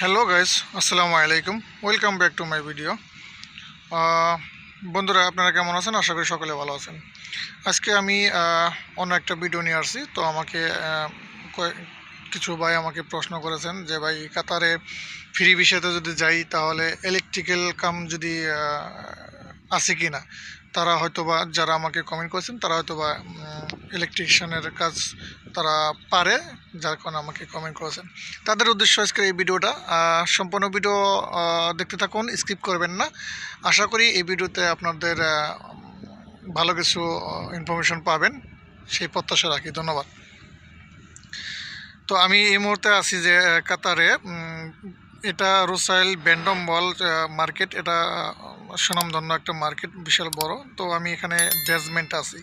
Hello guys আসসালামু আলাইকুম welcome back to my video বন্ধুরা, আপনারা কেমন আছেন? আশা করি সকলে ভালো আছেন। আজকে আমি অন্য একটা ভিডিও নিয়ে আসছি। তো আমাকে কিছু ভাই আমাকে প্রশ্ন করেছেন যে, ভাই, কাতারে ফ্রি বিষয়তে যদি যাই, তাহলে ইলেকট্রিক্যাল কাম যদি আছে কি না তারা হয়তোবা, যারা আমাকে কমেন্ট করেছেন, তারা হয়তোবা ইলেকট্রিশিয়ানের কাজ তারা পারে, যার কারণে আমাকে কমেন্ট করেছেন। তাদের উদ্দেশ্য আজকে এই ভিডিওটা। সম্পূর্ণ ভিডিও দেখতে থাকুন স্কিপ করবেন না। আশা করি এই ভিডিওতে আপনাদের ভালো কিছু ইনফরমেশন পাবেন। সেই প্রত্যাশা রাখি। ধন্যবাদ। তো আমি এই মুহূর্তে আছি যে কাতারে। এটা রোসাইল ব্যান্ডম বল মার্কেট। এটা সুনামধন্য একটা মার্কেট, বিশাল বড়। তো আমি এখানে বেসমেন্ট আছি।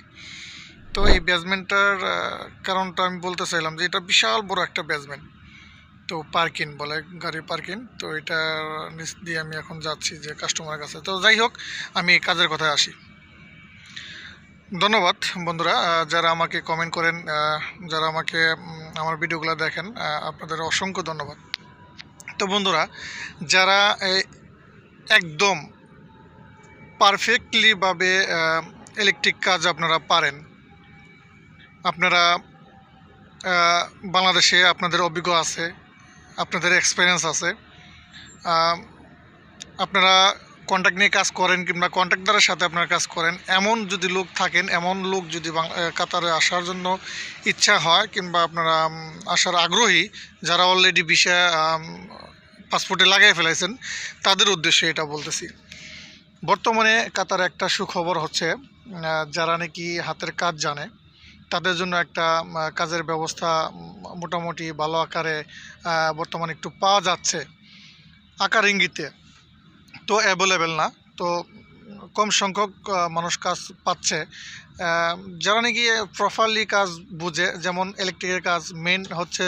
তো এই বেসমেন্টটার কারণটা আমি বলতে চাইলাম যে এটা বিশাল বড় একটা বেসমেন্ট তো পার্কিং বলে, গাড়ি পার্কিং তো এটা নিচ দিয়ে আমি এখন যাচ্ছি যে কাস্টমারের কাছে। তো যাই হোক, আমি কাজের কথায় আসি। ধন্যবাদ বন্ধুরা যারা আমাকে কমেন্ট করেন যারা আমাকে আমার ভিডিওগুলো দেখেন আপনাদের অসংখ্য ধন্যবাদ। তো বন্ধুরা, যারা একদম পারফেক্টলিভাবে ইলেকট্রিক কাজ আপনারা পারেন আপনারা বাংলাদেশে আপনাদের অভিজ্ঞ আছে, আপনাদের এক্সপিরিয়েন্স আছে আপনারা কন্ট্যাক্ট নিয়ে কাজ করেন কিংবা কন্ট্রাক্টারের সাথে আপনারা কাজ করেন, এমন যদি লোক থাকেন, এমন লোক যদি কাতারে আসার জন্য ইচ্ছা হয় কিংবা আপনারা আসার আগ্রহী, যারা অলরেডি বিষয় পাসপোর্টে লাগিয়ে ফেলাইছেন, তাদের উদ্দেশ্যে এটা বলতেছি। বর্তমানে কাতারে একটা সুখবর হচ্ছে যারা নাকি হাতের কাজ জানে তাদের জন্য একটা কাজের ব্যবস্থা মোটামুটি ভালো আকারে বর্তমানে একটু পাওয়া যাচ্ছে আকার ইঙ্গিতে। তো অ্যাভেলেবেল না, তো কম সংখ্যক মানুষ কাজ পাচ্ছে। যারা নাকি প্রপারলি কাজ বুঝে, যেমন ইলেকট্রিকের কাজ মেন হচ্ছে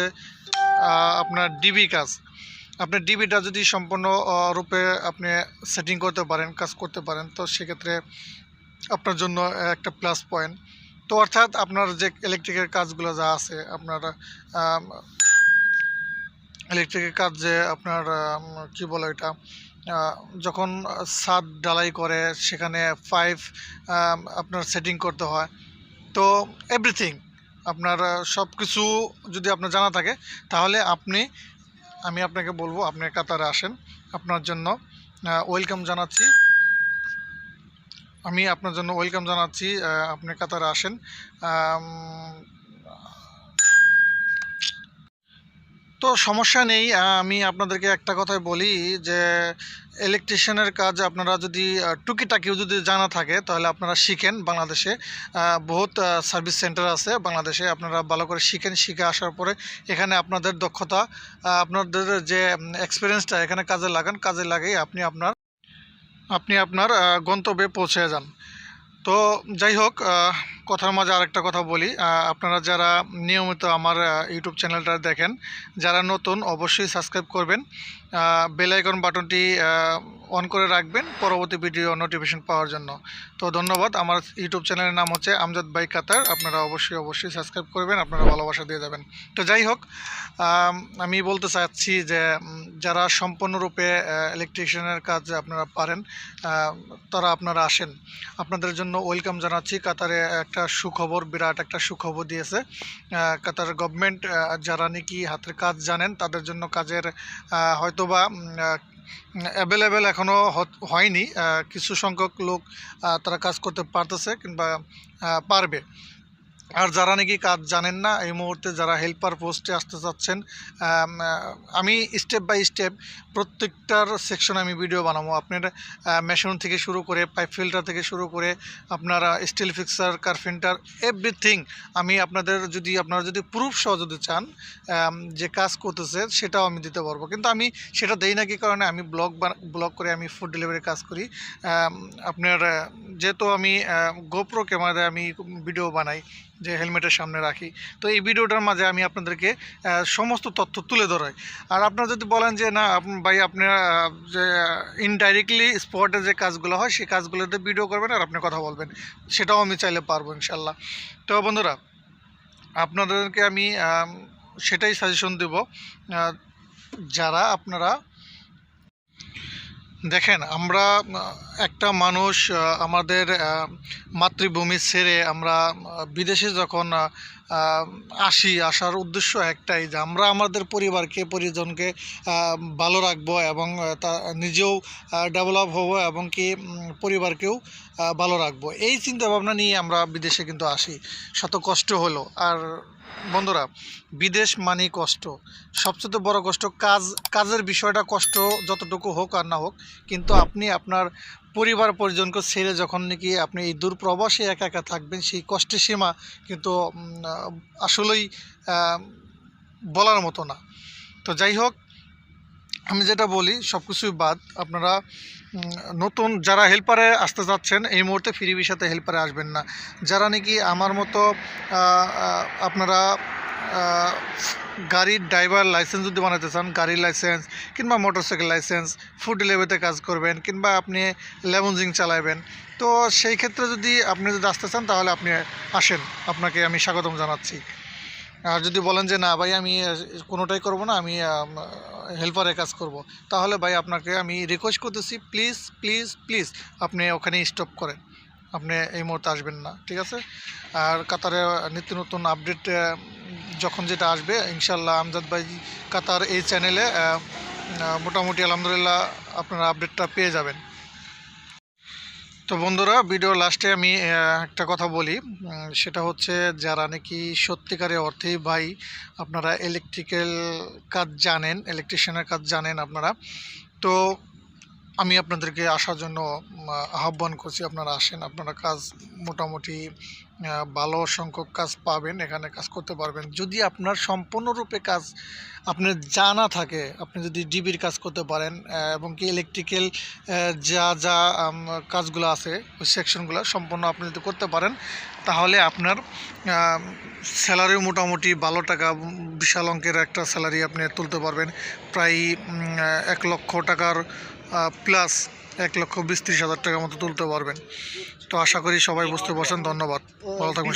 আপনার ডিবি কাজ। আপনার ডিবিটা যদি সম্পূর্ণ রূপে আপনি সেটিং করতে পারেন, কাজ করতে পারেন, তো সেক্ষেত্রে আপনার জন্য একটা প্লাস পয়েন্ট তো অর্থাৎ আপনার যে ইলেকট্রিকের কাজগুলো যা আছে, আপনার ইলেকট্রিকের কাজ যে আপনার কি বলে এটা যখন ছাদ ডালাই করে, সেখানে পাইপ আপনার সেটিং করতে হয়। তো এভরিথিং আপনার সব কিছু যদি আপনার জানা থাকে, তাহলে আপনি, আমি আপনাকে বলব, আপনি কাতারে আসেন। আপনার জন্য ওয়েলকাম জানাচ্ছি। আমি আপনার জন্য ওয়েলকাম জানাচ্ছি আপনি কাতারে আসেন। তো সমস্যা নেই আমি আপনাদেরকে একটা কথাই বলি যে ইলেকট্রিশিয়ানের কাজ আপনারা যদি টুকিটাকিও যদি জানা থাকে, তাহলে আপনারা শিখেন বাংলাদেশে। বহুত সার্ভিস সেন্টার আছে বাংলাদেশে, আপনারা ভালো করে শিখেন, শিখে আসার পরে এখানে আপনাদের দক্ষতা আপনাদের যে এক্সপিরিয়েন্সটা এখানে কাজে লাগান, কাজে লাগিয়ে আপনি আপনার আপনি আপনার গন্তব্যে পৌঁছে যান। তো যাই হোক কথার মাঝে আরেকটা কথা বলি। আপনারা যারা নিয়মিত আমার ইউটিউব চ্যানেলটা দেখেন, যারা নতুন, অবশ্যই সাবস্ক্রাইব করবেন। বেলাইকন বাটনটি অন করে রাখবেন পরবর্তী ভিডিও নোটিফিকেশন পাওয়ার জন্য। তো ধন্যবাদ, আমার ইউটিউব চ্যানেলের নাম হচ্ছে আমজাদ বাই কাতার, আপনারা অবশ্যই অবশ্যই সাবস্ক্রাইব করবেন, আপনারা ভালোবাসা দিয়ে যাবেন। তো যাই হোক, আমি বলতে চাচ্ছি যে যারা সম্পূর্ণরূপে ইলেকট্রিশিয়ানের কাজ আপনারা পারেন তারা আপনারা আসেন। আপনাদের জন্য ওয়েলকাম জানাচ্ছি, কাতারে একটা সুখবর, বিরাট একটা সুখবর দিয়েছে। কাতার গভর্নমেন্ট যারা নাকি হাতের কাজ জানেন, তাদের জন্য কাজের হয়তোবা অ্যাভেলেবেল এখনও হয়নি। কিছু সংখ্যক লোক তারা কাজ করতে পারতেছে কিংবা পারবে। আর যারা নাকি কাজ জানেন না, এই মুহূর্তে যারা হেল্পার পোস্টে আসতে চাচ্ছেন, আমি স্টেপ বাই স্টেপ প্রত্যেকটার সেকশন আমি ভিডিও বানাবো। আপনার মেশিন থেকে শুরু করে পাইপ ফিল্টার থেকে শুরু করে আপনার স্টিল ফিক্সার কার্পেন্টার এভরিথিং আমি আপনাদের যদি, আপনারা যদি প্রুফ সহ যদি চান যে কাজ করতেছে, সেটাও আমি দিতে পারব। কিন্তু আমি সেটা দেই না কি কারণে, আমি ব্লগ ব্লগ করে আমি ফুড ডেলিভারি কাজ করি। আপনার যেহেতু আমি গোপ্রো ক্যামেরায় আমি ভিডিও বানাই। যে হেলমেটের সামনে রাখি। তো এই ভিডিওটার মাঝে আমি আপনাদেরকে সমস্ত তথ্য তুলে ধরাই। আর আপনারা যদি বলেন যে, না ভাই আপনারা যে ইনডাইরেক্টলি স্পটে যে কাজগুলো হয়, সেই কাজগুলোতে ভিডিও করবেন আর আপনি কথা বলবেন। সেটাও আমি চাইলে পারব ইনশাল্লাহ তো বন্ধুরা, আপনাদেরকে আমি সেটাই সাজেশন দেব যারা আপনারা দেখেন, আমরা একটা মানুষ আমাদের মাতৃভূমি ছেড়ে আমরা বিদেশে যখন আসি, আসার উদ্দেশ্য একটাই যে আমরা আমাদের পরিবারকে, পরিজনকে ভালো রাখব এবং তা নিজেও ডেভেলপ হব এবং কি পরিবারকেও ভালো রাখব। এই চিন্তাভাবনা নিয়ে আমরা বিদেশে কিন্তু আসি। শত কষ্ট হলো। আর বন্ধুরা, বিদেশ মানি কষ্ট। সবচেয়ে বড় কষ্ট কাজ, কাজের বিষয়টা কষ্ট যতটুকু হোক আর না হোক, কিন্তু আপনি আপনার পরিবার পরিজনকে ছেড়ে যখন নাকি আপনি এই দূরপ্রবাসে একা একা থাকবেন, সেই কষ্টের সীমা কিন্তু আসলেই বলার মতো না। তো যাই হোক আমি যেটা বলি সব কিছুই বাদ। আপনারা নতুন যারা হেল্পারে আসতে যাচ্ছেন, এই মুহূর্তে ফ্রি ভিসাতে হেল্পারে আসবেন না। যারা নাকি আমার মতো আপনারা গাড়ির ড্রাইভার লাইসেন্স যদি বানাতে চান, গাড়ির লাইসেন্স কিংবা মোটরসাইকেল লাইসেন্স ফুড ডেলিভারিতে কাজ করবেন কিংবা আপনি লেমনজিং চালাবেন তো সেই ক্ষেত্রে যদি আপনি যদি আসতে চান, তাহলে আপনি আসেন। আপনাকে আমি স্বাগতম জানাচ্ছি। আর যদি বলেন যে, না ভাই, আমি কোনোটাই করব না, আমি হেল্পারে কাজ করব, তাহলে ভাই আপনাকে আমি রিকোয়েস্ট করতেছি প্লিজ প্লিজ প্লিজ আপনি ওখানে স্টপ করেন। আপনি এই মুহূর্তে আসবেন না। ঠিক আছে? আর কাতারে নিত্য নতুন আপডেট যখন যেটা আসবে ইনশাল্লাহ আমজাদ ভাই কাতার এই চ্যানেলে মোটামুটি আলহামদুলিল্লাহ আপনারা আপডেটটা পেয়ে যাবেন। তো বন্ধুরা ভিডিও লাস্টে আমি একটা কথা বলি। সেটা হচ্ছে যারা নাকি সত্যিকারের অর্থেই ভাই, আপনারা ইলেকট্রিক্যাল কাজ জানেন ইলেকট্রিশিয়ানের কাজ জানেন আপনারা। তো আমি আপনাদেরকে আসার জন্য আহ্বান করছি। আপনারা আসেন, আপনারা কাজ মোটামুটি ভালো সংখ্যক কাজ পাবেন, এখানে কাজ করতে পারবেন। যদি আপনার সম্পূর্ণরূপে কাজ আপনার জানা থাকে, আপনি যদি ডিবির কাজ করতে পারেন এবং কি ইলেকট্রিক্যাল যা যা কাজগুলো আছে, ওই সেকশনগুলো সম্পূর্ণ আপনি যদি করতে পারেন, তাহলে আপনার স্যালারিও মোটামুটি ভালো টাকা বিশাল অঙ্কের একটা স্যালারি আপনি তুলতে পারবেন। প্রায় এক লক্ষ টাকার প্লাস এক লক্ষ বিশ হাজার টাকার মতো তুলতে পারবেন। তো আশা করি সবাই বুঝতে পারছেন। ধন্যবাদ। ভালো থাকবেন।